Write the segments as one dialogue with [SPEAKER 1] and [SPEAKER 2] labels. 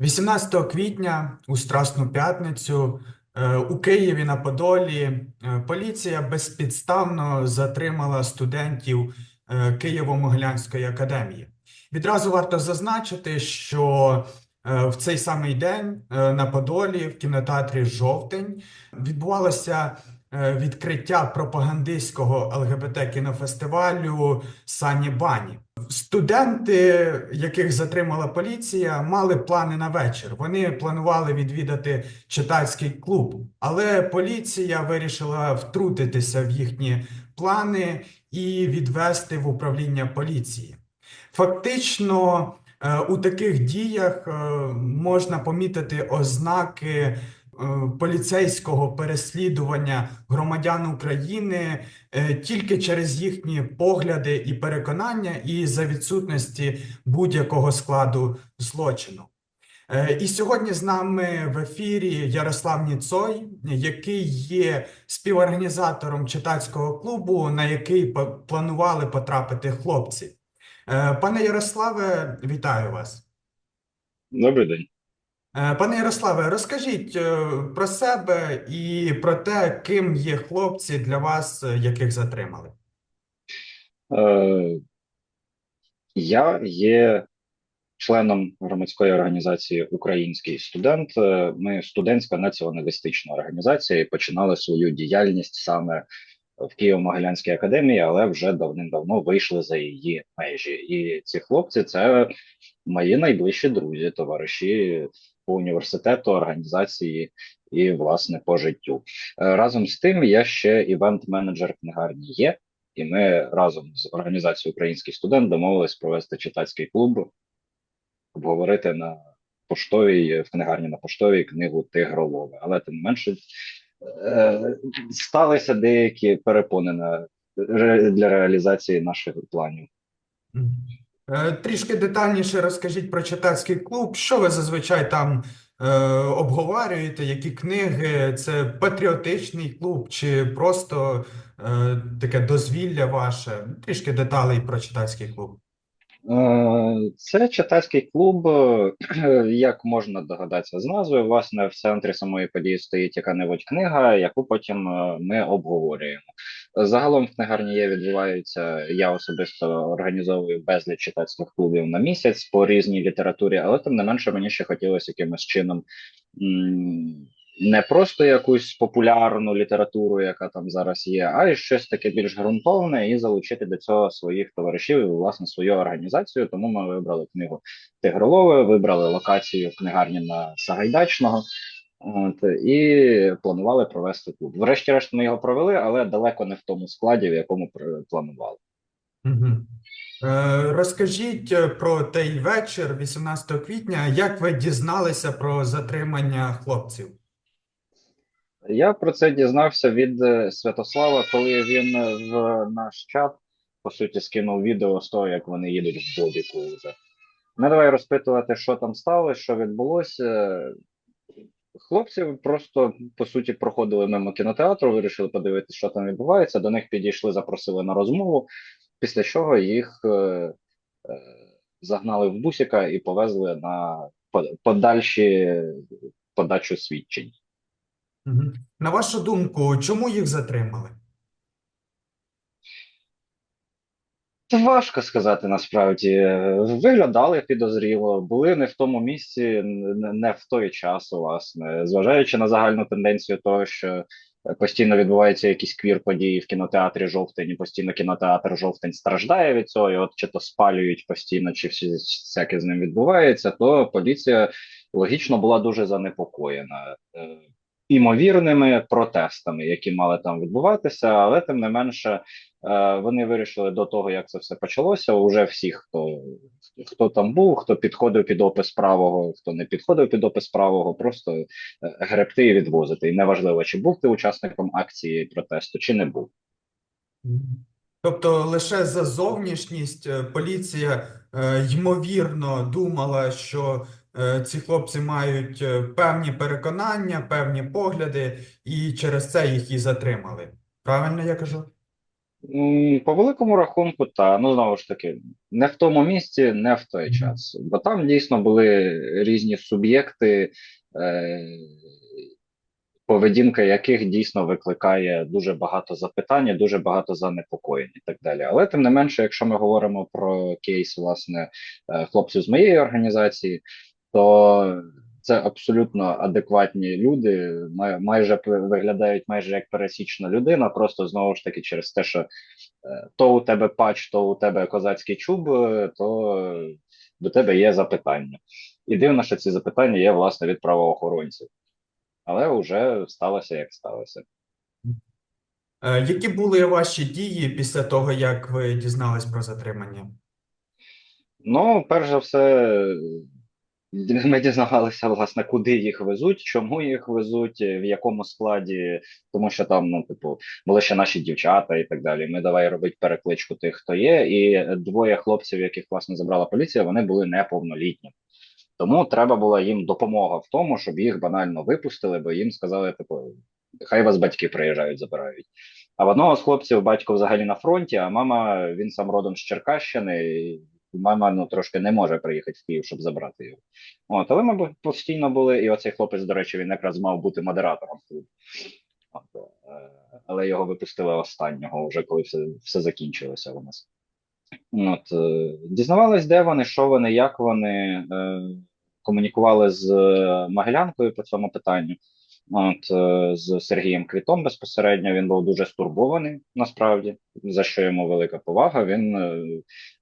[SPEAKER 1] 18 квітня у Страсну п'ятницю е, у Києві на Подолі е, поліція безпідставно затримала студентів е, Києво-Могилянської академії. Відразу варто зазначити, що в цей самий день на Подолі в кінотеатрі Жовтень відбувалося відкриття пропагандистського ЛГБТ-кінофестивалю Сані Бані. Студенти, яких затримала поліція, мали плани на вечір. Вони планували відвідати читацький клуб, але поліція вирішила втрутитися в їхні плани і відвести в управління поліції. Фактично, е, у таких діях е, можна помітити ознаки поліцейського переслідування громадян України е, тільки через їхні погляди і переконання, і за відсутності будь-якого складу злочину. Е, І сьогодні з нами в ефірі Ярослав Ніцой, який є співорганізатором читацького клубу, на який планували потрапити хлопці. Е, Пане Ярославе, вітаю вас.
[SPEAKER 2] Добрий день.
[SPEAKER 1] Е, Пане Ярославе, розкажіть е, про себе і про те, ким є хлопці для вас, е, яких затримали.
[SPEAKER 2] Я є членом громадської організації Український студент. Ми студентська націоналістична організація і починали свою діяльність саме в Києво-Могилянській академії, але вже давним-давно вийшли за її межі. І ці хлопці це мої найближчі друзі, товариші по університету, організації і, власне, по життю. Е, Разом з тим, я ще івент-менеджер книгарні є. І ми разом з організацією Український студент домовились провести читацький клуб, обговорити на поштовій в книгарні на поштовій книгу Тигролове. Але тим не менше е, сталися деякі перепони на для реалізації наших планів.
[SPEAKER 1] Е, Трішки детальніше розкажіть про читацький клуб. Що ви зазвичай там е, обговорюєте? Які книги? Це патріотичний клуб чи просто е, таке дозвілля ваше? Трішки деталей про читацький клуб.
[SPEAKER 2] Е, Це читацький клуб, як можна догадатися з назви. Власне, в центрі самої події стоїть яка-небудь книга, яку потім е, ми обговорюємо. Загалом в книгарні є відбуваються. Я особисто організовую безліч читацьких клубів на місяць по різній літературі, але тим не менше мені ще хотілося якимось чином м, не просто якусь популярну літературу, яка там зараз є, а й щось таке більш ґрунтовне, і залучити до цього своїх товаришів і власне свою організацію. Тому ми вибрали книгу Тигролове, вибрали локацію книгарні на Сагайдачного. От, і планували провести клуб. Врешті-решт ми його провели, але далеко не в тому складі, в якому планували.
[SPEAKER 1] Мгм. Е, Розкажіть е, про той вечір, 18 квітня, як ви дізналися про затримання хлопців?
[SPEAKER 2] Я про це дізнався від е, Святослава, коли він е, в наш чат, по суті, скинув відео з того, як вони їдуть в Бобіку вже. Не давай розпитувати, що там сталося, що відбулося. Хлопці просто по суті проходили мимо кінотеатру, вирішили подивитися, що там відбувається. До них підійшли, запросили на розмову, після чого їх е, е, загнали в бусика і повезли на по- подальші подачу свідчень.
[SPEAKER 1] На вашу думку, чому їх затримали?
[SPEAKER 2] Це важко сказати насправді. Виглядали підозріло, були не в тому місці, не в той час, власне. Зважаючи на загальну тенденцію того, що постійно відбуваються якісь квір-події в кінотеатрі Жовтень, і постійно кінотеатр Жовтень страждає від цього, і от чи то спалюють постійно, чи всі всяке з ним відбувається, то поліція логічно була дуже занепокоєна. е, Імовірними протестами, які мали там відбуватися, але тим не менше Е, Вони вирішили до того, як це все почалося. Уже всі, хто хто там був, хто підходив під опис правого, хто не підходив під опис правого, просто е, гребти і відвозити. І неважливо, чи був ти учасником акції протесту, чи не був.
[SPEAKER 1] Тобто лише за зовнішність е, поліція е, ймовірно думала, що ці хлопці мають е, певні переконання, певні погляди, і через це їх і затримали. Правильно я кажу?
[SPEAKER 2] По великому рахунку, та ну знову ж таки, не в тому місці, не в той час. Бо там дійсно були різні суб'єкти, е, поведінка яких дійсно викликає дуже багато запитань, дуже багато занепокоєнь і так далі. Але тим не менше, якщо ми говоримо про кейс власне е, хлопців з моєї організації, то це абсолютно адекватні люди, майже виглядають майже як пересічна людина, просто знову ж таки через те, що е, то у тебе пач, то у тебе козацький чуб, е, то до тебе є запитання. І дивно, що ці запитання є власне від правоохоронців. Але вже сталося як сталося.
[SPEAKER 1] Е, Які були ваші дії після того, як ви дізнались про затримання?
[SPEAKER 2] Ну, перш за все, ми дізнавалися, власне, куди їх везуть, чому їх везуть, в якому складі, тому що там, ну, типу, були ще наші дівчата і так далі. Ми давай робити перекличку тих, хто є. І двоє хлопців, яких власне забрала поліція, вони були неповнолітні. Тому треба була їм допомога в тому, щоб їх банально випустили, бо їм сказали, типу, хай вас батьки приїжджають, забирають. А в одного з хлопців батько взагалі на фронті, а мама він сам родом з Черкащини, мама ну трошки не може приїхати в Київ, щоб забрати його. От, але ми постійно були, і оцей хлопець, до речі, він якраз мав бути модератором. Е, але його випустили останнього, вже коли все, все закінчилося у нас. От, е, дізнавались, де вони, що вони, як вони, е, комунікували з Могилянкою по цьому питанню. От, е, з Сергієм Квітом безпосередньо він був дуже стурбований, насправді, за що йому велика повага. Він е,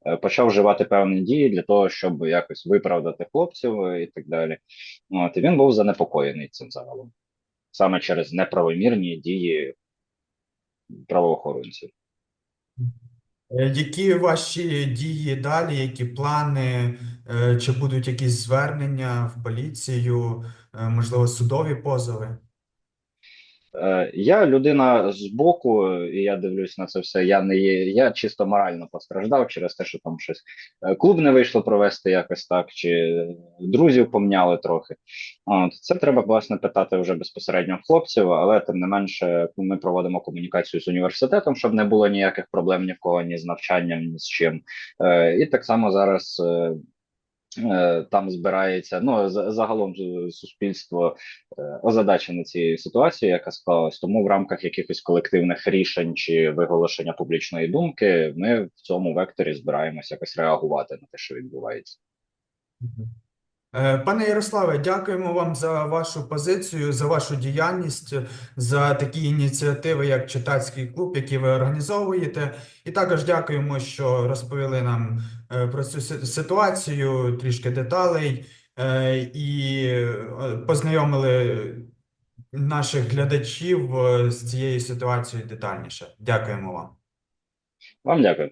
[SPEAKER 2] е, почав вживати певні дії для того, щоб якось виправдати хлопців і так далі. От, і він був занепокоєний цим загалом, саме через неправомірні дії правоохоронців.
[SPEAKER 1] Е, Які ваші дії далі, які плани, Е, чи будуть якісь звернення в поліцію, Е, можливо, судові позови?
[SPEAKER 2] Е, Я людина з боку, і я дивлюсь на це все. Я не є. Я чисто морально постраждав через те, що там щось е, клуб не вийшло провести якось так, чи друзів помняли трохи. От це треба власне питати вже безпосередньо хлопців, але тим не менше, ми проводимо комунікацію з університетом, щоб не було ніяких проблем ні в кого, ні з навчанням, ні з чим. Е, І так само зараз. Е, Там збирається ну за- загалом суспільство е, озадачене цією ситуацією, яка склалась. Тому в рамках якихось колективних рішень чи виголошення публічної думки, ми в цьому векторі збираємося якось реагувати на те, що відбувається.
[SPEAKER 1] Е, Пане Ярославе, дякуємо вам за вашу позицію, за вашу діяльність, за такі ініціативи, як читацький клуб, які ви організовуєте. І також дякуємо, що розповіли нам е, про цю ситуацію, трішки деталей, е, і познайомили наших глядачів з цією ситуацією детальніше. Дякуємо вам.
[SPEAKER 2] Вам дякую.